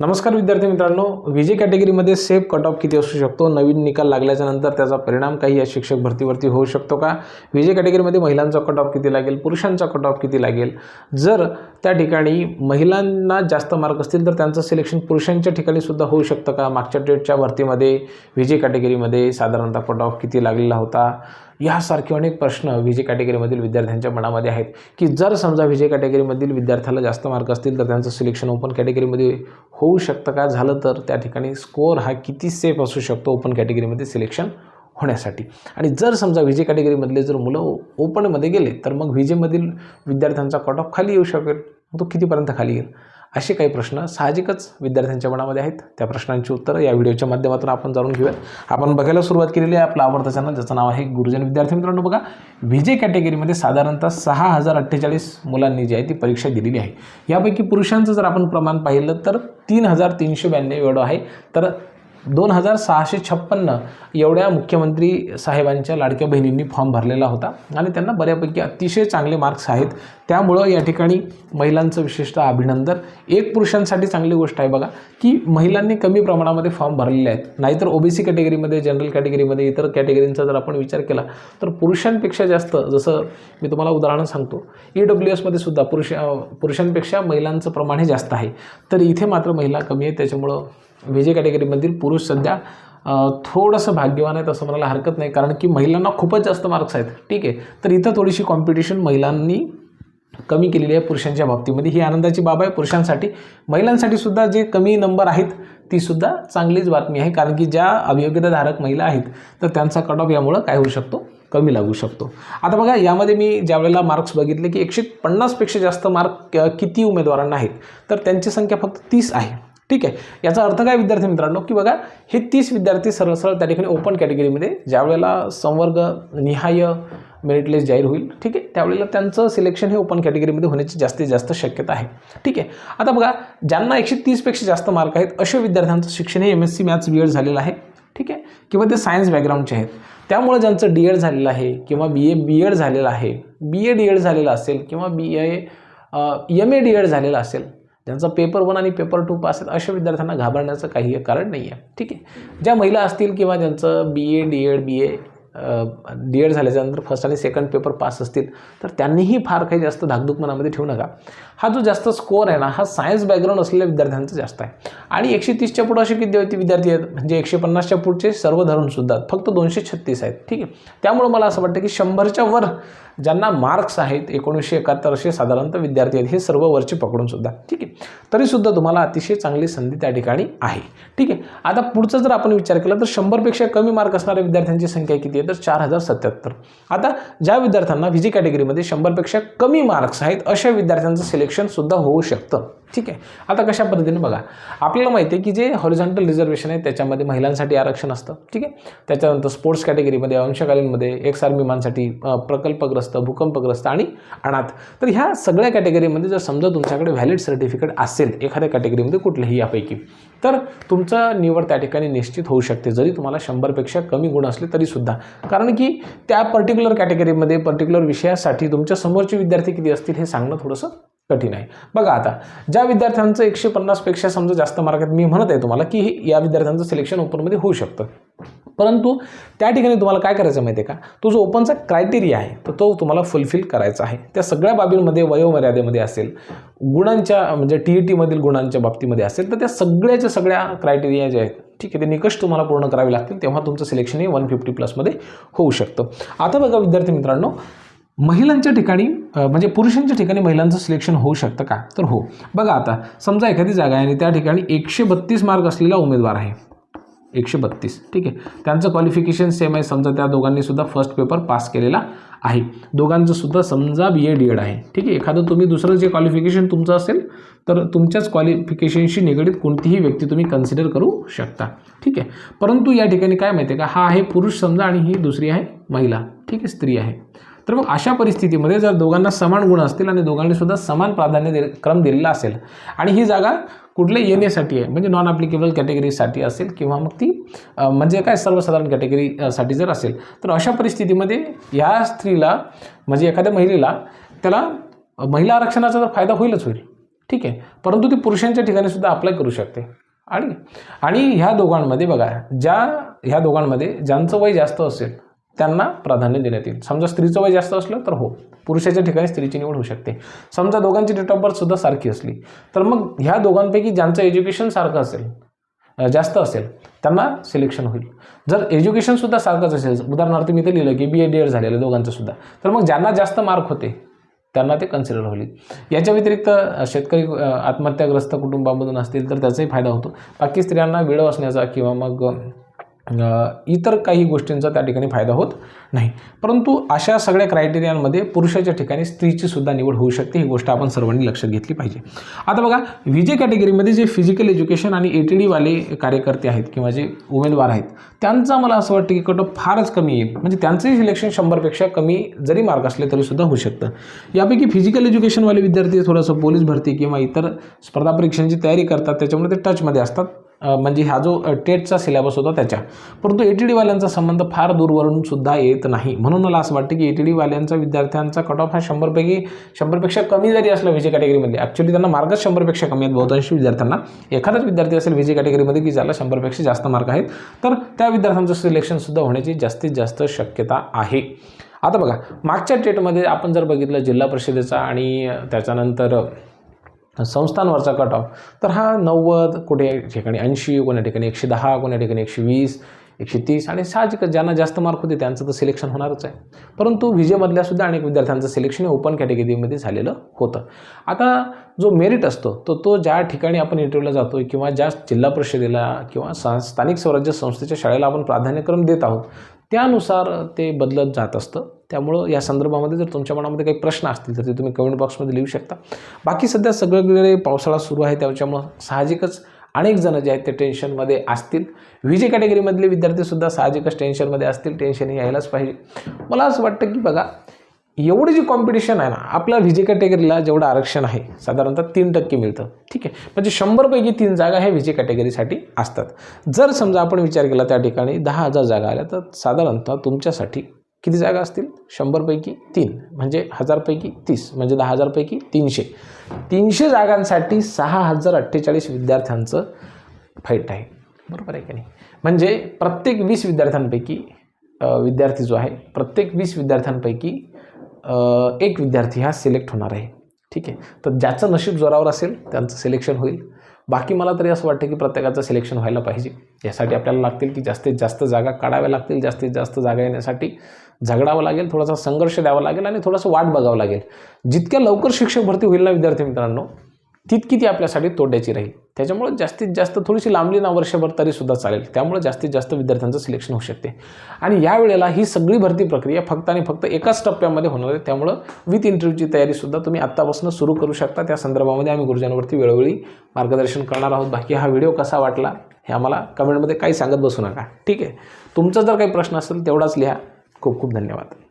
नमस्कार विद्यार्थी मित्रांनो विजय कॅटेगरीमध्ये सेफ कट ऑफ किती असू शकतो? नवीन निकाल लागल्याच्या नंतर त्याचा परिणाम काही या शिक्षक भरतीवरती होऊ शकतो का? विजय कॅटेगरीमध्ये महिलांचा कट ऑफ किती लागेल? पुरुषांचा कट ऑफ किती लागेल? जर त्या ठिकाणी महिलांना जास्त मार्क असतील तर त्यांचं सिलेक्शन पुरुषांच्या ठिकाणी सुद्धा होऊ शकतं का? मागच्या डेटच्या भरतीमध्ये विजय कॅटेगरीमध्ये साधारणतः कट ऑफ किती लागलेला होता? यासारखे अनेक प्रश्न विजय कॅटेगरीमधील विद्यार्थ्यांच्या मनामध्ये आहेत की जर समजा विजय कॅटेगरीमधील विद्यार्थ्याला जास्त मार्क असतील तर त्यांचं सिलेक्शन ओपन कॅटेगरीमध्ये होऊ शकतं का? झालं तर त्या ठिकाणी स्कोअर हा किती सेफ असू शकतो ओपन कॅटेगरीमध्ये सिलेक्शन होण्यासाठी? आणि जर समजा विजय कॅटेगरीमधले जर मुलं ओपनमध्ये गेले तर मग विजेमधील विद्यार्थ्यांचा कट ऑफ खाली येऊ शकेल. मग तो कितीपर्यंत खाली येईल? असे काही प्रश्न साहजिकच विद्यार्थ्यांच्या मनामध्ये आहेत. त्या प्रश्नांची उत्तरं या व्हिडिओच्या माध्यमातून आपण जाणून घेऊयात. आपण बघायला सुरुवात केलेली आहे आपलं आवडता चॅनल ज्याचं नाव आहे गुरुजन विद्यार्थी मित्रांनो. बघा विजय कॅटेगरीमध्ये साधारणतः सहा हजार अठ्ठेचाळीस मुलांनी जी आहे ती परीक्षा दिलेली आहे. यापैकी पुरुषांचं जर आपण प्रमाण पाहिलं तर तीन हजार तीनशे ब्याण्णव एवढं आहे. तर दोन हजार सहाशे छप्पन्न एवढ्या मुख्यमंत्री साहेबांच्या लाडक्या बहिणींनी फॉर्म भरलेला होता. आणि त्यांना बऱ्यापैकी अतिशय चांगले मार्क्स आहेत. त्यामुळं या ठिकाणी महिलांचं विशेषतः अभिनंदन. एक पुरुषांसाठी चांगली गोष्ट आहे बघा की महिलांनी कमी प्रमाणामध्ये फॉर्म भरलेले आहेत. नाहीतर ओबीसी कॅटेगरीमध्ये जनरल कॅटेगरीमध्ये इतर कॅटेगरींचा जर आपण विचार केला तर पुरुषांपेक्षा जास्त जसं मी तुम्हाला उदाहरण सांगतो ई डब्ल्यू एसमध्ये सुद्धा पुरुष पुरुषांपेक्षा महिलांचं प्रमाण हे जास्त आहे. तर इथे मात्र महिला कमी आहे त्याच्यामुळं विजय कॅटेगरीमधील पुरुष सध्या थोडंसं भाग्यवान आहेत असं म्हणायला हरकत नाही. कारण की महिलांना खूपच जास्त मार्क्स आहेत. ठीक आहे? तर इथं थोडीशी कॉम्पिटिशन महिलांनी कमी केलेली आहे पुरुषांच्या बाबतीमध्ये. ही आनंदाची बाब आहे. पुरुषांसाठी महिलांसाठी सुद्धा जे कमी नंबर आहेत तीसुद्धा चांगलीच बातमी आहे. कारण की ज्या अभियोग्यताधारक महिला आहेत तर त्यांचा कट ऑफ यामुळं काय होऊ शकतो? कमी लागू शकतो. आता बघा यामध्ये मी ज्या वेळेला मार्क्स बघितले की एकशे पन्नासपेक्षा जास्त मार्क किती उमेदवारांना आहेत तर त्यांची संख्या फक्त तीस आहे. ठीक आहे. याचा अर्थ काय विद्यार्थी मित्रांनो? की बघा हे तीस विद्यार्थी सरळ सरळ त्या ठिकाणी ओपन कॅटेगरीमध्ये ज्यावेळेला संवर्ग निहाय मेरिट लिस्ट जाहीर होईल ठीक आहे त्यावेळेला त्यांचं सिलेक्शन हे ओपन कॅटेगरीमध्ये होण्याची जास्तीत जास्त शक्यता आहे. ठीक आहे. आता बघा ज्यांना एकशे तीसपेक्षा जास्त मार्क आहेत अशा विद्यार्थ्यांचं शिक्षण हे M S C maths B Ed झालेलं आहे ठीक आहे किंवा ते सायन्स बॅकग्राऊंडचे आहेत. त्यामुळे ज्यांचं डी एड झालेलं आहे किंवा बी ए बी एड झालेलं आहे बी ए डी एड झालेलं असेल किंवा B A M A D Ed झालेलं असेल ज्यांचा पेपर वन आणि पेपर टू पास आहेत अशा विद्यार्थ्यांना घाबरण्याचं काही कारण नाही आहे ठीक आहे. ज्या महिला असतील किंवा ज्यांचं B A D Ed B A D Ed झाल्याच्यानंतर फर्स्ट आणि सेकंड पेपर पास असतील तर त्यांनीही फार काही जास्त धाकधूक मनामध्ये ठेवू नका. हा जो जास्त स्कोअर आहे ना हा सायन्स बॅकग्राऊंड असलेल्या विद्यार्थ्यांचा जास्त आहे. आणि एकशे तीसच्या पुढं असे किती विद्यार्थी आहेत? म्हणजे एकशे पन्नासच्या पुढचे सर्व धरणसुद्धा फक्त दोनशे छत्तीस आहेत. ठीक आहे? त्यामुळं मला असं वाटतं की शंभरच्या वर ज्यांना मार्क्स आहेत एकोणीसशे एकाहत्तर असे साधारणतः विद्यार्थी आहेत हे सर्व वरचे पकडून सुद्धा. ठीक आहे? तरीसुद्धा तुम्हाला अतिशय चांगली संधी त्या ठिकाणी आहे. ठीक आहे? आता पुढचा जर आपण विचार केला तर शंभरपेक्षा कमी मार्क असणाऱ्या विद्यार्थ्यांची संख्या किती आहे? तर चार हजार सत्याहत्तर. आता ज्या विद्यार्थ्यांना व्हिजी कॅटेगरीमध्ये शंभरपेक्षा कमी मार्क्स आहेत अशा विद्यार्थ्यांचं सिलेक्शन सुद्धा होऊ शकतं. ठीक आहे. आता कशा पद्धतीने बघा. आपल्याला माहिती आहे की जे हॉरिझॉन्टल रिझर्वेशन आहे त्याच्यामध्ये महिलांसाठी आरक्षण असतं. ठीक आहे? त्याच्यानंतर स्पोर्ट्स कॅटेगरीमध्ये अंशकालीनमध्ये एक्स आर्मीमानसाठी प्रकल्पग्रस्त भूकंपग्रस्त आणि अनाथ. तर ह्या सगळ्या कॅटेगरीमध्ये जर समजा तुमच्याकडे व्हॅलिड सर्टिफिकेट असेल एखाद्या कॅटेगरीमध्ये कुठल्याही यापैकी तर तुमचं निवड त्या ठिकाणी निश्चित होऊ शकते. जरी तुम्हाला शंभरपेक्षा कमी गुण असले तरीसुद्धा कारण की त्या पर्टिक्युलर कॅटेगरीमध्ये पर्टिक्युलर विषयासाठी तुमच्या समोरचे विद्यार्थी किती असतील हे सांगणं थोडंसं कठीण आहे. बघा आता ज्या विद्यार्थ्यांचं एकशे पन्नासपेक्षा समजा जास्त मार्क आहेत मी म्हणत आहे तुम्हाला की या विद्यार्थ्यांचं सिलेक्शन ओपनमध्ये होऊ शकतं. परंतु त्या ठिकाणी तुम्हाला काय करायचं माहिती आहे का? तो जो ओपनचा क्रायटेरिया आहे तर तो तुम्हाला फुलफिल करायचा आहे. त्या सगळ्या बाबींमध्ये वयोमर्यादेमध्ये असेल गुणांच्या म्हणजे टी ई टीमधील गुणांच्या बाबतीमध्ये असेल तर त्या सगळ्याच्या सगळ्या क्रायटेरिया जे आहेत ठीक आहे ते निकष तुम्हाला पूर्ण करावे लागतील तेव्हा तुमचं सिलेक्शन हे वन फिफ्टी प्लसमध्ये होऊ शकतं. आता बघा विद्यार्थी मित्रांनो महिलांच्या ठिकाणी म्हणजे पुरुषांच्या ठिकाणी महिलांचं सिलेक्शन होऊ शकतं का? तर हो. बघा आता समजा एखादी जागा आहे आणि त्या ठिकाणी एकशे बत्तीस मार्क असलेला उमेदवार आहे. एकशे बत्तीस. ठीक आहे. त्यांचं क्वालिफिकेशन सेम आहे. समजा त्या दोघांनी सुद्धा फर्स्ट पेपर पास केलेला आहे. दोघांचं सुद्धा समजा बी ए डी एड आहे. ठीक आहे. एखादं तुम्ही दुसरं जे क्वालिफिकेशन तुमचं असेल तर तुमच्याच क्वालिफिकेशनशी निगडीत कोणतीही व्यक्ती तुम्ही कन्सिडर करू शकता. ठीक आहे. परंतु या ठिकाणी काय माहिती आहे का? हा आहे पुरुष समजा आणि ही दुसरी आहे महिला. ठीक आहे. स्त्री आहे. तर मग अशा परिस्थितीमध्ये जर दोघांना समान गुण असतील आणि दोघांनी सुद्धा समान प्राधान्य दे क्रम दिलेला असेल आणि ही जागा कुठल्या येण्यासाठी आहे म्हणजे नॉन ॲप्लिकेबल कॅटेगरीसाठी असेल किंवा मग ती म्हणजे काय सर्वसाधारण कॅटेगरीसाठी जर असेल तर अशा परिस्थितीमध्ये या स्त्रीला म्हणजे एखाद्या महिलेला त्याला महिला आरक्षणाचा तर फायदा होईलच होईल. ठीक आहे. परंतु ती पुरुषांच्या ठिकाणी सुद्धा अप्लाय करू शकते. आणि आणि ह्या दोघांमध्ये बघा ज्या ह्या दोघांमध्ये ज्यांचं वय जास्त असेल त्यांना प्राधान्य देण्यात येईल. समजा स्त्रीचं वय जास्त असलं तर हो पुरुषाच्या ठिकाणी स्त्रीची निवड होऊ शकते. समजा दोघांची डेट ऑफ बर्थसुद्धा सारखी असली तर मग ह्या दोघांपैकी ज्यांचं एज्युकेशन सारखं असेल जास्त असेल त्यांना सिलेक्शन होईल. जर एज्युकेशनसुद्धा सारखंच असेल उदाहरणार्थ मी ते लिहिलं की बी ए डी एड झालेलं दोघांचं सुद्धा तर मग ज्यांना जास्त मार्क होते त्यांना ते कन्सिडर होईल. याच्या व्यतिरिक्त शेतकरी आत्महत्याग्रस्त कुटुंबामधून असतील तर त्याचाही फायदा होतो. बाकी स्त्रियांना वेळ असण्याचा किंवा मग इतर काही गोष्टींचा त्या ठिकाणी फायदा होत नाही. परंतु अशा सगळ्या क्रायटेरियांमध्ये पुरुषाच्या ठिकाणी स्त्रीची सुद्धा निवड होऊ शकते ही गोष्ट आपण सर्वांनी लक्षात घेतली पाहिजे. आता बघा विजय कॅटेगरीमध्ये जे फिजिकल एज्युकेशन आणि ए टी डीवाले कार्यकर्ते आहेत किंवा जे उमेदवार आहेत त्यांचा मला असं वाटतं की कट ऑफ फारच कमी येईल म्हणजे त्यांचंही सिलेक्शन शंभरपेक्षा कमी जरी मार्क असले तरी सुद्धा होऊ शकतं. यापैकी फिजिकल एज्युकेशनवाले विद्यार्थी थोडंसं पोलीस भरती किंवा इतर स्पर्धा परीक्षांची तयारी करतात त्याच्यामुळे ते टचमध्ये असतात. म्हणजे हा जो टेटचा सिलेबस होता त्याच्या. परंतु ए टी डीवाल्यांचा संबंध फार दूरवरून सुद्धा येत नाही. म्हणून मला असं वाटतं की ए टी डीवाल्यांचा विद्यार्थ्यांचा कट ऑफ हा शंभरपैकी शंभरपेक्षा कमी जरी असला विजय कॅटेगरीमध्ये ॲक्च्युली त्यांना मार्कच शंभरपेक्षा कमी आहेत बहुतांशी विद्यार्थ्यांना. एखादाच विद्यार्थी असेल विजय कॅटेगरीमध्ये की ज्याला शंभरपेक्षा जास्त मार्क आहेत तर त्या विद्यार्थ्यांचं सिलेक्शनसुद्धा होण्याची जास्तीत जास्त शक्यता आहे. आता बघा मागच्या टेटमध्ये आपण जर बघितलं जिल्हा परिषदेचा आणि त्याच्यानंतर संस्थांवरचा कट ऑफ तर हा नव्वद कुठे ठिकाणी ऐंशी कोण्या ठिकाणी एकशे दहा कोण्या ठिकाणी एकशे वीस एकशे तीस आणि साहजिकच ज्यांना जास्त मार्क होते त्यांचं तर सिलेक्शन होणारच आहे. परंतु विजेमधल्या सुद्धा अनेक विद्यार्थ्यांचं सिलेक्शन ओपन कॅटेगरीमध्ये झालेलं होतं. आता जो मेरिट असतो तो तो ज्या ठिकाणी आपण इंटरव्ह्यूला जातो किंवा ज्या जिल्हा परिषदेला किंवा सा स्थानिक स्वराज्य संस्थेच्या शाळेला आपण प्राधान्यक्रम देत आहोत त्यानुसार ते बदलत जात असतं. त्यामुळं या संदर्भामध्ये जर तुमच्या मनामध्ये काही प्रश्न असतील तर ते तुम्ही कमेंट बॉक्समध्ये लिहू शकता. बाकी सध्या सगळीकडे पावसाळा सुरू आहे त्याच्यामुळं साहजिकच अनेक जण जे आहेत ते टेन्शनमध्ये असतील. विजय कॅटेगरीमधले विद्यार्थीसुद्धा साहजिकच टेन्शनमध्ये असतील टेन्शन हे यायलाच पाहिजे. मला असं वाटतं की बघा एवढी जी कॉम्पिटिशन आहे ना आपल्या व्हिजे कॅटेगरीला जेवढं आरक्षण आहे साधारणतः तीन टक्के मिळतं. ठीक आहे? म्हणजे शंभरपैकी तीन जागा ह्या व्हिजे कॅटेगरीसाठी असतात. जर समजा आपण विचार केला त्या ठिकाणी दहा हजार जागा आल्या तर साधारणतः तुमच्यासाठी किती जागा असतील? शंभरपैकी तीन म्हणजे हजारपैकी तीस म्हणजे दहा हजारपैकी तीनशे. तीनशे जागांसाठी सहा हजार अठ्ठेचाळीस विद्यार्थ्यांचं फाईट आहे. बरोबर आहे की नाही? म्हणजे प्रत्येक वीस विद्यार्थ्यांपैकी विद्यार्थी जो आहे प्रत्येक वीस विद्यार्थ्यांपैकी एक विद्यार्थी हा सिलेक्ट होणार आहे. ठीक आहे? तर ज्याचं नशीब जोरावर असेल त्यांचं सिलेक्शन होईल. बाकी मला तरी असं वाटतं की प्रत्येकाचं सिलेक्शन व्हायला पाहिजे. यासाठी आपल्याला लागतील की जास्तीत जास्त जागा काढाव्या लागतील जास्तीत जास्त जागा येण्यासाठी झगडावं लागेल थोडासा संघर्ष द्यावा लागेल आणि थोडंसं वाट बघावं लागेल. जितक्या लवकर शिक्षक भरती होईल ना विद्यार्थी मित्रांनो तितकी ती आपल्यासाठी तोट्याची राहील. त्याच्यामुळे जास्तीत जास्त थोडीशी लांबली ना वर्षभर तरीसुद्धा चालेल. त्यामुळे जास्तीत जास्त विद्यार्थ्यांचं सिलेक्शन होऊ शकते. आणि या वेळेला ही सगळी भरती प्रक्रिया फक्त आणि फक्त एकाच टप्प्यामध्ये होणार आहे. त्यामुळं विथ इंटरव्ह्यूची तयारीसुद्धा तुम्ही आत्तापासून सुरू करू शकता. त्या संदर्भामध्ये आम्ही गुरुजनांवरती वेळोवेळी मार्गदर्शन करणार आहोत. बाकी हा व्हिडिओ कसा वाटला हे आम्हाला कमेंटमध्ये काही सांगत बसू नका. ठीक आहे? तुमचा जर काही प्रश्न असेल तेवढाच लिहा. खूप खूप धन्यवाद.